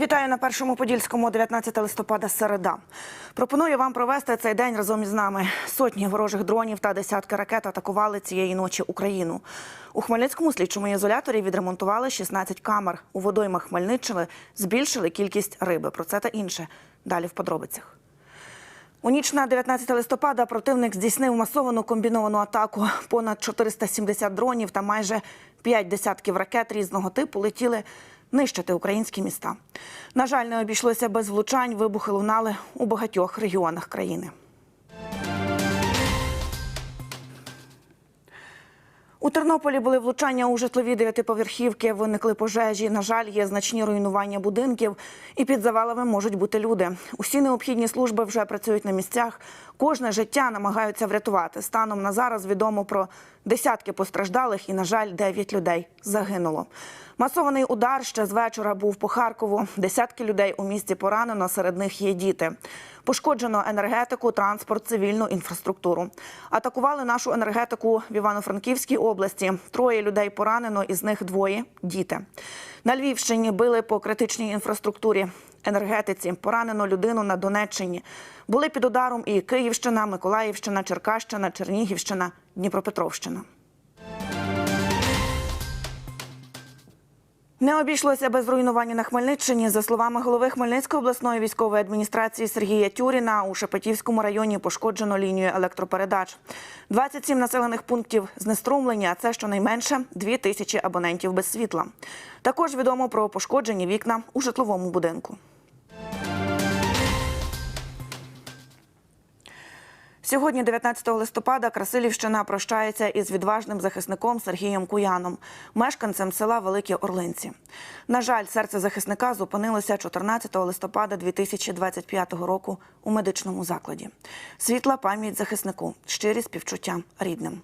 Вітаю на першому подільському 19 листопада середа. Пропоную вам провести цей день разом із нами. Сотні ворожих дронів та десятки ракет атакували цієї ночі Україну. У Хмельницькому слідчому ізоляторі відремонтували 16 камер. У водоймах Хмельниччини збільшили кількість риби. Про це та інше далі в подробицях. У ніч на 19 листопада противник здійснив масовану комбіновану атаку. Понад 470 дронів та майже 5 десятків ракет різного типу летіли нищити українські міста. На жаль, не обійшлося без влучань. Вибухи лунали у багатьох регіонах країни. У Тернополі були влучання у житлові дев'ятиповерхівки. Виникли пожежі. На жаль, є значні руйнування будинків, і під завалами можуть бути люди. Усі необхідні служби вже працюють на місцях. Кожне життя намагаються врятувати. Станом на зараз відомо про десятки постраждалих, і на жаль, дев'ять людей загинуло. Масований удар ще з вечора був по Харкову. Десятки людей у місті поранено. Серед них є діти. Пошкоджено енергетику, транспорт, цивільну інфраструктуру. Атакували нашу енергетику в Івано-Франківській області. Троє людей поранено, із них двоє діти. На Львівщині били по критичній інфраструктурі. Енергетиці поранено людину на Донеччині. Були під ударом і Київщина, Миколаївщина, Черкащина, Чернігівщина, Дніпропетровщина. Не обійшлося без руйнування на Хмельниччині. За словами голови Хмельницької обласної військової адміністрації Сергія Тюріна, у Шепетівському районі пошкоджено лінію електропередач. 27 населених пунктів знеструмлені, а це щонайменше 2 тисячі абонентів без світла. Також відомо про пошкоджені вікна у житловому будинку. Сьогодні, 19 листопада, Красилівщина прощається із відважним захисником Сергієм Куяном, мешканцем села Великі Орлинці. На жаль, серце захисника зупинилося 14 листопада 2025 року у медичному закладі. Світла пам'ять захиснику, щирі співчуття рідним.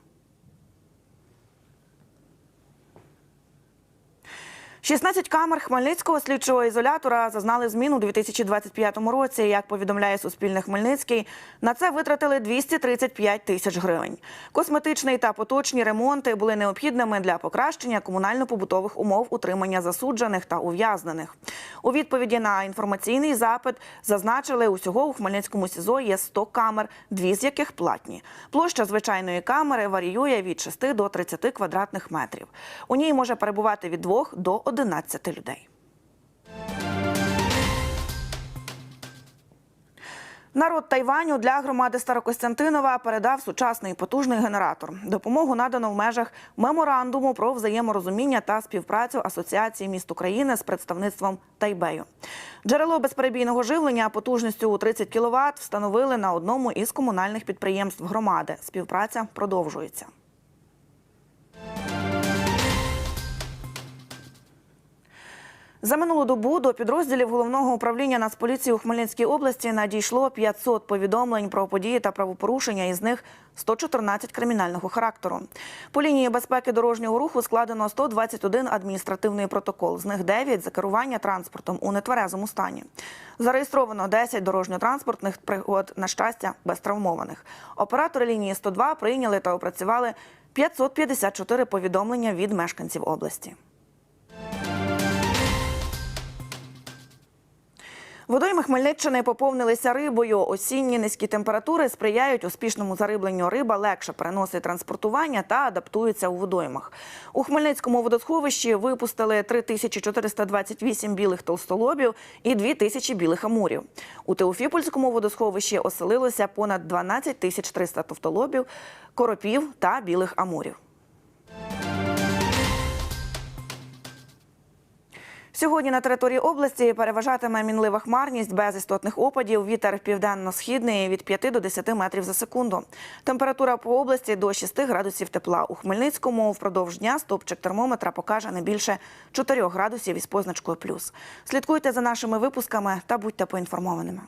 16 камер Хмельницького слідчого ізолятора зазнали змін у 2025 році. Як повідомляє Суспільне Хмельницький, на це витратили 235 тисяч гривень. Косметичний та поточні ремонти були необхідними для покращення комунально-побутових умов утримання засуджених та ув'язнених. У відповіді на інформаційний запит зазначили, усього у Хмельницькому СІЗО є 100 камер, дві з яких платні. Площа звичайної камери варіює від 6 до 30 квадратних метрів. У ній може перебувати від 2 до 11 людей. Народ Тайваню для громади Старокостянтинова передав сучасний потужний генератор. Допомогу надано в межах меморандуму про взаєморозуміння та співпрацю Асоціації міст України з представництвом Тайбею. Джерело безперебійного живлення потужністю у 30 кВт встановили на одному із комунальних підприємств громади. Співпраця продовжується. За минулу добу до підрозділів головного управління Нацполіції у Хмельницькій області надійшло 500 повідомлень про події та правопорушення, із них 114 кримінального характеру. По лінії безпеки дорожнього руху складено 121 адміністративний протокол. З них 9 за керування транспортом у нетверезому стані. Зареєстровано 10 дорожньо-транспортних пригод, на щастя, без травмованих. Оператори лінії 102 прийняли та опрацювали 554 повідомлення від мешканців області. Водойми Хмельниччини поповнилися рибою. Осінні низькі температури сприяють успішному зарибленню. Риба легше переносить транспортування та адаптується у водоймах. У Хмельницькому водосховищі випустили 3428 білих толстолобів і 2000 білих амурів. У Теофіпольському водосховищі оселилося понад 12 тисяч 300 товстолобів, коропів та білих амурів. Сьогодні на території області переважатиме мінлива хмарність без істотних опадів. Вітер південно-східний від 5 до 10 метрів за секунду. Температура по області до 6 градусів тепла. У Хмельницькому впродовж дня стопчик термометра покаже не більше 4 градусів із позначкою плюс. Слідкуйте за нашими випусками та будьте поінформованими.